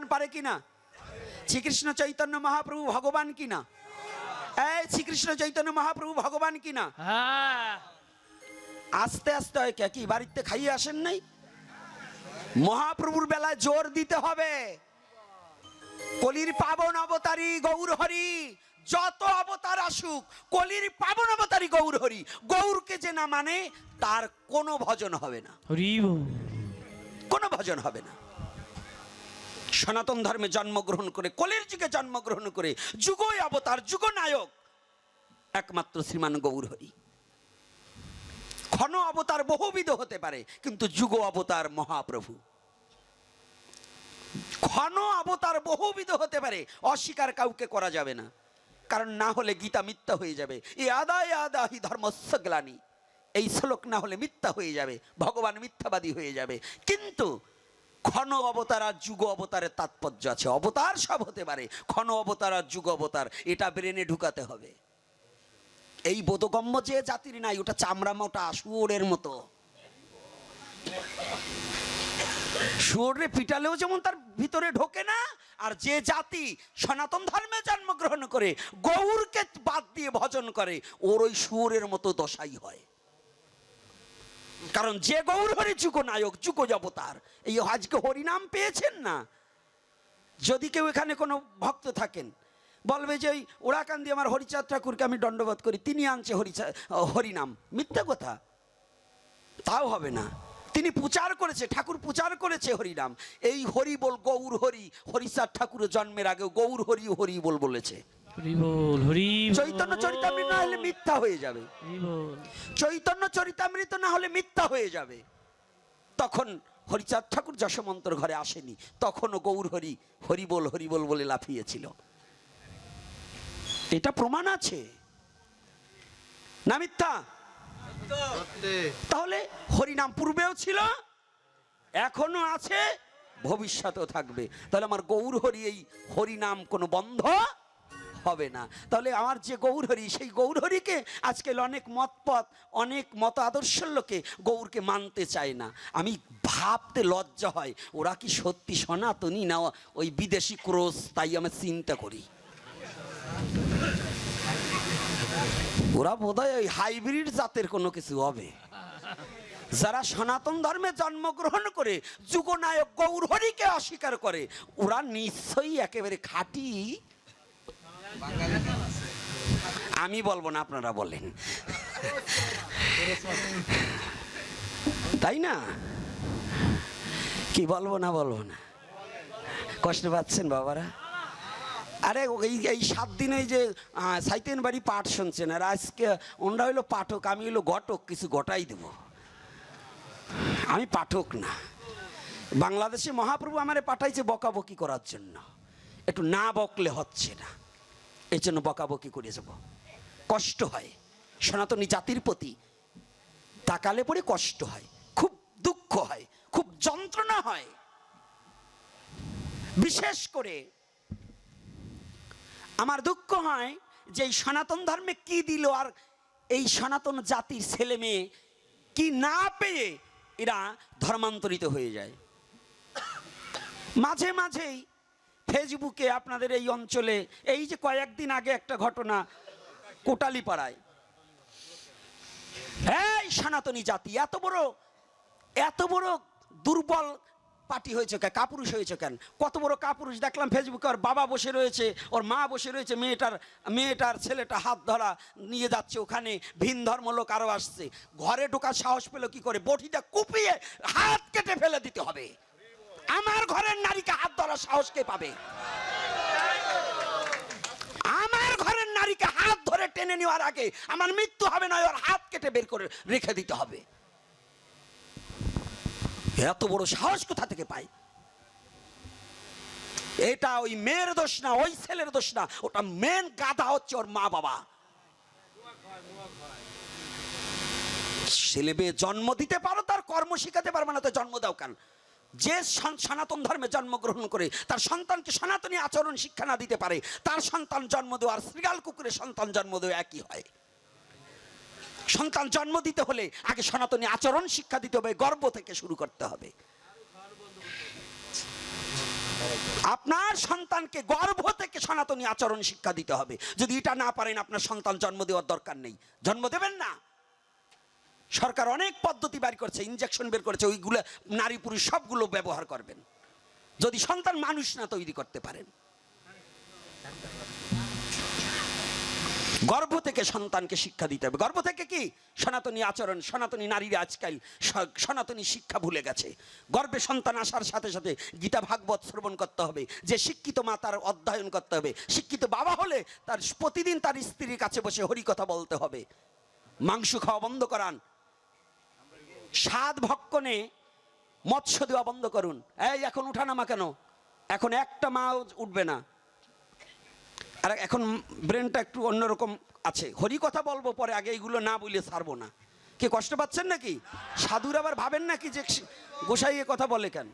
ভগবান পারে কিনা? শ্রীকৃষ্ণ চৈতন্য মহাপ্রভু ভগবান কিনা? এই শ্রীকৃষ্ণ চৈতন্য মহাপ্রভু ভগবান কিনা? হ্যাঁ। আস্তে আস্তে হয় কে? কি বাড়িতে খাইয়ে আসেন নাই? মহাপ্রভুর বেলায় জোর দিতে হবে। কলির পাবন অবতারী গৌর হরি যত অবতার আসুক কলির পাবন অবতারী গৌর হরি গৌরকে যে না মানে তার কোনো ভজন হবে না। কোনো ভজন হবে না। সনাতন ধর্মে জন্মগ্রহণ করে, কলের যুগে জন্মগ্রহণ করে, যুগই অবতার যুগ নায়ক, একমাত্র শ্রীমান গৌর হরি। ক্ষণ অবতার বহুবিধ হতে পারে, কিন্তু যুগ অবতার মহাপ্রভু। ক্ষণ অবতার বহুবিধ হতে পারে, অস্বীকার কাউকে করা যাবে না। কারণ না হলে গীতা মিথ্যা হয়ে যাবে। এ আদায় আদা আদাহি ধর্মস্য গ্লানি। এই শ্লোক না হলে মিথ্যা হয়ে যাবে, ভগবান মিথ্যাবাদী হয়ে যাবে। কিন্তু ক্ষণ অবতার আর যুগ অবতারের তাৎপর্য আছে। অবতার সব হতে পারে, ক্ষণ অবতার আর যুগ অবতার, এটা ব্রেনে ঢুকাতে হবে। এই বোধগম্য যে জাতির নাই, ওটা চামড়া মোটা শুয়োরের মতো। শুয়োরে পিটালেও যেমন তার ভিতরে ঢোকে না, আর যে জাতি সনাতন ধর্মে জন্মগ্রহণ করে, গৌরকে বাদ দিয়ে ভজন করে, ওর ওই শুয়োরের মতো দশাই হয়। কারণ যে গৌর হরি যুগ নায়ক, যুগ অবতার এই আজকে হরিনাম পেয়েছেন না। যদি কেউ এখানে কোনো ভক্ত থাকেন, বলবে যে ওই ওড়াকান্দি আমার হরিচাঁদ ঠাকুরকে আমি দণ্ডবোধ করি, তিনি আনছে হরিনাম। মিথ্যা কথা। তাও হবে না। তিনি প্রচার করেছে, ঠাকুর প্রচার করেছে হরিনাম। এই হরি বল গৌর হরি হরিচাঁদ ঠাকুরের জন্মের আগে গৌর হরি হরি বল বলেছে। চৈতন্য চরিতামৃত না হলে মিথ্যা হয়ে যাবে। চৈতন্য চরিতামৃত না হলে মিথ্যা হয়ে যাবে। তখন হরিচাঁদ ঠাকুর যশমন্তর ঘরে আসেনি। তখনও গৌর হরি হরিবোল হরিবোল বলে লাফিয়েছিল। এটা প্রমাণ আছে। না মিথ্যা? তাহলে হরিনাম পূর্বেও ছিল এখনও আছে ভবিষ্যতেও থাকবে। তাহলে আমার গৌর হরি এই হরিনাম কোনো বন্ধ? হবে না। তাহলে আমার যে গৌরহরি, সেই গৌর হরিকে আজকাল অনেক মতপথ, অনেক মত আদর্শের লোকে গৌরকে মানতে চায় না। আমি ভাবতে লজ্জা হয়, ওরা কি সত্যি সনাতনী না ওই বিদেশি ক্রোশ, তাই আমি চিন্তা করি। ওরা বোধহয় ওই হাইব্রিড জাতের কোনো কিছু হবে। যারা সনাতন ধর্মে জন্মগ্রহণ করে, যুগনায়ক গৌরহরিকে অস্বীকার করে, ওরা নিশ্চয়ই একেবারে খাঁটি আমি বলব না, আপনারা বলেন। তাই না? কি বলব না বলব না? কষ্ট পাচ্ছেন বাবারা? আরে, এই এই সাত দিন যে সাইতেন বাড়ি পাঠ শুনছেন, আর আজকে ওনরা হইল পাঠক, আমি হইল ঘটক কিছু ঘটাই দেব। আমি পাঠক না। বাংলাদেশে মহাপ্রভু আমারে পাঠাইছে বকাবকি করার জন্য। একটু না বকলে হচ্ছে না। এই জন্য বকাবকি করে যাব। কষ্ট হয়। সনাতনী জাতির প্রতি তাকালে পরে কষ্ট হয়। খুব দুঃখ হয়, খুব যন্ত্রণা হয়। বিশেষ করে আমার দুঃখ হয় যে এই সনাতন ধর্মে কি দিল আর এই সনাতন জাতির ছেলে মেয়ে কি না পেয়ে এরা ধর্মান্তরিত হয়ে যায়। মাঝে মাঝেই ফেসবুকে আপনাদের এই অঞ্চলে, এই যে কয়েকদিন আগে একটা ঘটনা কোটালি পাড়ায় এই সনাতনী জাতি, এত বড় এত বড় দুর্বল পার্টি হয়েছে কেন? কাপুরুষ হয়েছে কেন? কত বড় কাপুরুষ? দেখলাম ফেসবুকে ওর বাবা বসে রয়েছে, ওর মা বসে রয়েছে, মেয়েটার মেয়েটার ছেলেটা হাত ধরা নিয়ে যাচ্ছে ওখানে, ভিন ধর্ম লোক আরও আসছে। ঘরে ঢোকার সাহস পেল কি করে? বটিটা কুপিয়ে হাত কেটে ফেলে দিতে হবে। আমার ঘরের নারীকে হাত ধরার সাহস কে পাবে? আমার ঘরের নারীকে হাত ধরে টেনে নেওয়ার আগে আমার মৃত্যু হবে না, ওর হাত কেটে বের করে রেখে দিতে হবে। এত বড় সাহস কোথা থেকে পাই? এটা ওই মেয়ের দোষ না, ওই ছেলের দোষ না, ওটা মেন গাধা হচ্ছে ওর মা বাবা। ছেলে মেয়ে জন্ম দিতে পারো, তার কর্ম শিখাতে পারবে না, তো জন্ম দাও কেন? যে সন- সনাতন ধর্মে জন্মগ্রহণ করে, তার সন্তানকে সনাতনী আচরণ শিক্ষা না দিতে পারে, তার সন্তান জন্ম দেওয়া আর শ্রীগাল কুকুরের সন্তান জন্ম দেওয়া একই হয়। সন্তান জন্ম দিতে হলে আগে সনাতনী আচরণ শিক্ষা দিতে হবে, গর্ব থেকে শুরু করতে হবে। আপনার সন্তানকে গর্ভ থেকে সনাতনী আচরণ শিক্ষা দিতে হবে। যদি এটা না পারেন, আপনার সন্তান জন্ম দেওয়ার দরকার নেই। জন্ম দেবেন না। সরকার অনেক পদ্ধতি বের করছে ইনজেকশন বের করেছে, ওইগুলো নারী পুরুষ সবগুলো ব্যবহার করবেন। যদি সন্তান মানুষ না তৈরি করতে পারেন। গর্ভ থেকে সন্তানকে শিক্ষা দিতে হবে। গর্ভ থেকে কি? সনাতনী আচরণ, সনাতনী নারীরা আজকাল সনাতনী শিক্ষা ভুলে গেছে। গর্ভে সন্তান আসার সাথে সাথে গীতা ভাগবত শ্রবণ করতে হবে। যে শিক্ষিত মা তার অধ্যয়ন করতে হবে। শিক্ষিত বাবা হলে তার প্রতিদিন তার স্ত্রীর কাছে বসে হরিকথা বলতে হবে। মাংস খাওয়া বন্ধ করান। স্বাদ ভক্ষণে মৎস্য দেওয়া বন্ধ করুন। এই এখন উঠানামা কেন? এখন একটা মাও উঠবে না। আর এখন ব্রেনটা একটু অন্যরকম আছে। হরি কথা বলব পরে, আগে এইগুলো না বলে ছাড়বো না। কি কষ্ট পাচ্ছেন নাকি? সাধুর আবার ভাবেন নাকি যে গোসাই কথা বলে কেন?